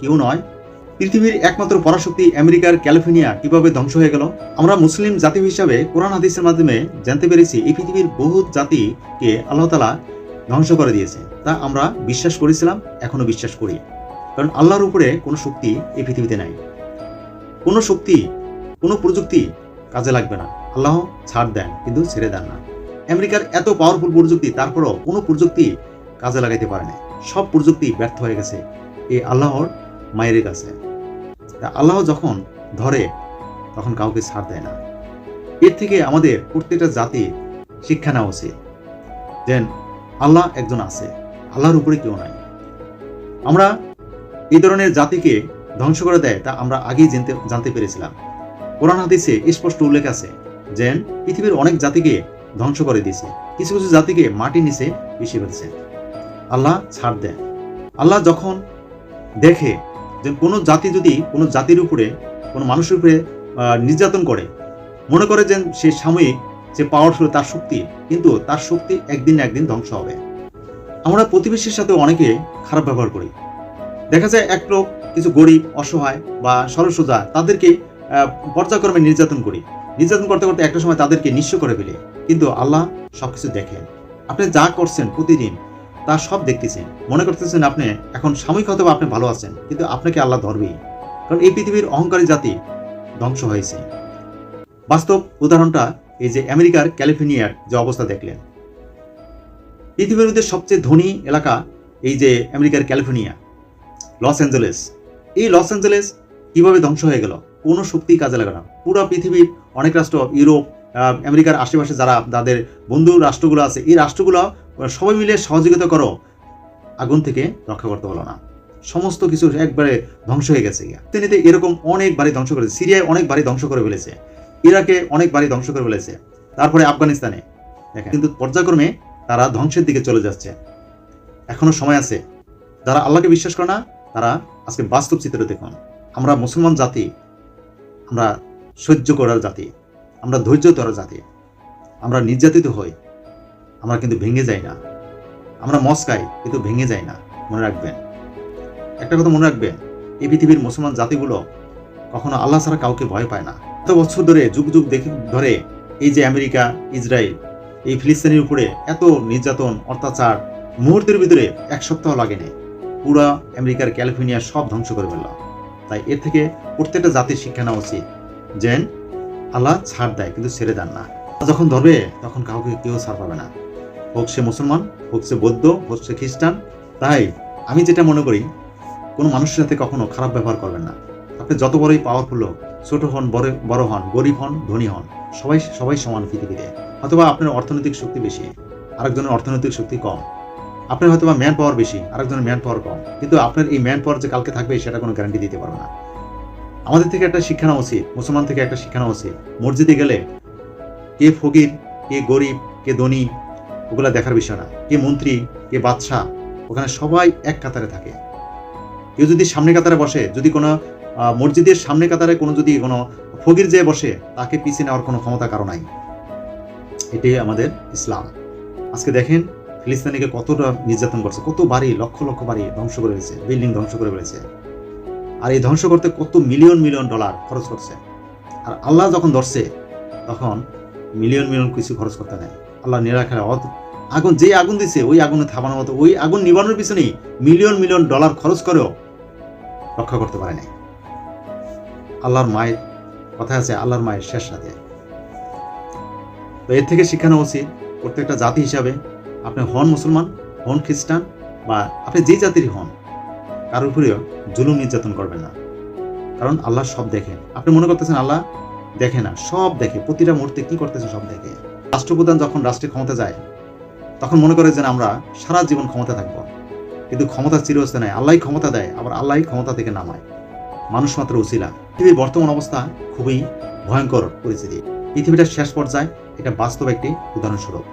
কেউ নয়। পৃথিবীর একমাত্র পরাশক্তি আমেরিকার ক্যালিফোর্নিয়া কীভাবে ধ্বংস হয়ে গেল? আমরা মুসলিম জাতি হিসাবে কোরআন হাদিসের মাধ্যমে জানতে পেরেছি এই পৃথিবীর বহু জাতিকে আল্লাহ তালা ধ্বংস করে দিয়েছে। তা আমরা বিশ্বাস করেছিলাম, এখনও বিশ্বাস করি। কারণ আল্লাহর উপরে কোনো শক্তি এই পৃথিবীতে নাই। কোনো শক্তি, কোনো প্রযুক্তি কাজে লাগবে না। আল্লাহ ছাড় দেন, কিন্তু ছেড়ে দেন না। আমেরিকার এত পাওয়ারফুল প্রযুক্তি, তারপরও কোনো প্রযুক্তি কাজে লাগাইতে পারে না সব প্রযুক্তি ব্যর্থ হয়ে গেছে। এই আল্লাহর মায়ের কাছে। আল্লাহ যখন ধরে, তখন কাউকে ছাড় দেয় না। এর থেকে আমাদের প্রত্যেকটা জাতি শিক্ষা নেওয়া উচিত। যেন আল্লাহ একজন আছে। আল্লাহর উপরে কেউ নাই। আমরা এই ধরনের জাতিকে ধ্বংস করে দেয়, তা আমরা আগেই জানতে জানতে পেরেছিলাম। কোরআন হাদিসে স্পষ্ট উল্লেখ আছে যেন পৃথিবীর অনেক জাতিকে ধ্বংস করে দিয়েছে। কিছু কিছু জাতিকে মাটি নিচে মিশিয়ে ফেলছে। আল্লাহ ছাড় দেন। আল্লাহ যখন দেখে যে কোনো জাতি যদি কোনো জাতির উপরে, কোনো মানুষের উপরে নির্যাতন করে, মনে করে যে সে সাময়িক যে পাওয়ারফুল তার শক্তি, কিন্তু তার শক্তি একদিন একদিন ধ্বংস হবে। আমরা প্রতিবেশীর সাথে অনেকে খারাপ ব্যবহার করি। দেখা যায় এক লোক কিছু গরিব, অসহায় বা সরসোজা তাদেরকে পর্যায়ক্রমে নির্যাতন করি। নির্যাতন করতে করতে একটা সময় তাদেরকে নিঃস্ব করে ফেলে। কিন্তু আল্লাহ সবকিছু দেখেন। আপনি যা করছেন প্রতিদিন তা সব দেখতেছেন। মনে করতেছেন আপনি এখন সাময়িক হয়তো আপনি ভালো আছেন, কিন্তু আপনাকে আল্লাহ ধরবেই। কারণ এই পৃথিবীর অহংকারী জাতি ধ্বংস হয়েছে। বাস্তব উদাহরণটা এই যে আমেরিকার ক্যালিফোর্নিয়ার যে অবস্থা দেখলেন। পৃথিবীর মধ্যে সবচেয়ে ধনী এলাকা এই যে আমেরিকার ক্যালিফোর্নিয়া, লস অ্যাঞ্জেলেস। এই লস অ্যাঞ্জেলেস কীভাবে ধ্বংস হয়ে গেল? কোনো শক্তি কাজে লাগে না। পুরো পৃথিবীর অনেক রাষ্ট্র, ইউরোপ আমেরিকার আশেপাশে যারা তাদের বন্ধু রাষ্ট্রগুলো আছে, এই রাষ্ট্রগুলো সবাই মিলে সহযোগিতা করো। আগুন থেকে রক্ষা করতে পারল না। সমস্ত কিছু একবারে ধ্বংস হয়ে গেছে তিনিতে এরকম অনেক বাড়ি ধ্বংস করেছে সিরিয়ায় অনেক বাড়ি ধ্বংস করে ফেলেছে। ইরাকে অনেক বাড়ি ধ্বংস করে ফেলেছে। তারপরে আফগানিস্তানে। দেখেন। কিন্তু পর্যায়ক্রমে তারা ধ্বংসের দিকে চলে যাচ্ছে। এখনও সময় আছে। যারা আল্লাহকে বিশ্বাস করে না, তারা আজকে বাস্তব চিত্র দেখুন। আমরা মুসলমান জাতি, আমরা সহ্য করার জাতি, আমরা ধৈর্য ধরার জাতি, আমরা নির্যাতিত হই। আমরা কিন্তু ভেঙে যাই না। আমরা মস্কাই, কিন্তু ভেঙে যাই না। মনে রাখবেন। একটা কথা মনে রাখবেন, এই পৃথিবীর মুসলমান জাতিগুলো কখনো আল্লাহ ছাড়া কাউকে ভয় পায় না। এত বছর ধরে, যুগ যুগ দেখে ধরে এই যে আমেরিকা, ইসরায়েল, এই ফিলিস্তিনের উপরে এত নির্যাতন, অত্যাচার, মুহূর্তের ভিতরে এক সপ্তাহ লাগেনি। পুরো আমেরিকার ক্যালিফোর্নিয়া সব ধ্বংস করে ফেলল। তাই এর থেকে প্রত্যেকটা জাতির শিক্ষা নেওয়া উচিত যেন আল্লাহ ছাড় দেয়, কিন্তু ছেড়ে দেন না। যখন ধরবে, তখন কাউকে কেউ ছাড় পাবে না। হোক সে মুসলমান, হোক সে বৌদ্ধ, হোক সে খ্রিস্টান, তাই আমি যেটা মনে করি, কোনো মানুষের সাথে কখনো খারাপ ব্যবহার করবেন না। আপনি যত বড়ই পাওয়ারফুল হোক, ছোট হন, বড় বড় হন, গরিব হন, ধনী হন, সবাই সবাই সমান পৃথিবীতে। অথবা আপনার অর্থনৈতিক শক্তি বেশি, আরেকজনের অর্থনৈতিক শক্তি কম। আপনার হয়তো বা ম্যান পাওয়ার বেশি, আরেকজনের ম্যান পাওয়ার কম। কিন্তু আপনার এই ম্যান পাওয়ার যে কালকে থাকবে, সেটা কোনো গ্যারান্টি দিতে পারবে না। আমাদের থেকে একটা শিক্ষা নেওয়া উচিত, মুসলমান থেকে একটা শিক্ষা নেওয়া উচিত। মসজিদে গেলে কে ফকির, কে গরিব, কে ধনী ওগুলা দেখার বিষয় না। কে মন্ত্রী, কে বাদশাহ, ওখানে সবাই এক কাতারে থাকে। কেউ যদি সামনে কাতারে বসে, যদি কোনো মসজিদের সামনে কাতারে কোনো যদি কোনো ফকির যে বসে, তাকে পিছিয়ে নেওয়ার কোনো ক্ষমতা কারও নাই। এটাই আমাদের ইসলাম। আজকে দেখেন, ফিলিস্তিনিকে কতটা নির্যাতন করছে, কত বাড়ি, লক্ষ লক্ষ বাড়ি ধ্বংস করে ফেলেছে, বিল্ডিং ধ্বংস করে ফেলেছে। আর এই ধ্বংস করতে কত মিলিয়ন মিলিয়ন ডলার খরচ করছে। আর আল্লাহ যখন ধরছে, তখন মিলিয়ন মিলিয়ন কিছু খরচ করতে নেয় আল্লাহ অত আগুন যে আগুন দিছে, ওই আগুনে থামানোর মতো, ওই আগুন নিবানোর পিছনেই মিলিয়ন মিলিয়ন ডলার খরচ করেও রক্ষা করতে পারে নাই। আল্লাহর মায়ের কথা আছে, আল্লাহর মায়ের শেষ রাতে। তো এর থেকে শিক্ষা নেওয়া উচিত, প্রত্যেকটা জাতি হিসাবে আপনি হন মুসলমান, হন খ্রিস্টান, বা আপনি যে জাতির হন কারোর উপরেও জুলুম নির্যাতন করবেন না। কারণ আল্লাহ সব দেখেন। আপনি মনে করতেছেন, আল্লাহ দেখে না, সব দেখে। প্রতিটা মুহূর্তে কি করতেছে সব দেখে। রাষ্ট্রপ্রধান যখন রাষ্ট্রে ক্ষমতা যায়, তখন মনে করে যে আমরা সারা জীবন ক্ষমতা থাকব। কিন্তু ক্ষমতা চিরস্থায়ী নয় আল্লাহ ক্ষমতা দেয়, আবার আল্লাহ ক্ষমতা থেকে নামায়। মানুষ মাত্র উচিলা। পৃথিবীর বর্তমান অবস্থা খুবই ভয়ঙ্কর পরিস্থিতি। পৃথিবীটার শেষ পর্যায়ে এটা বাস্তব একটি উদাহরণস্বরূপ।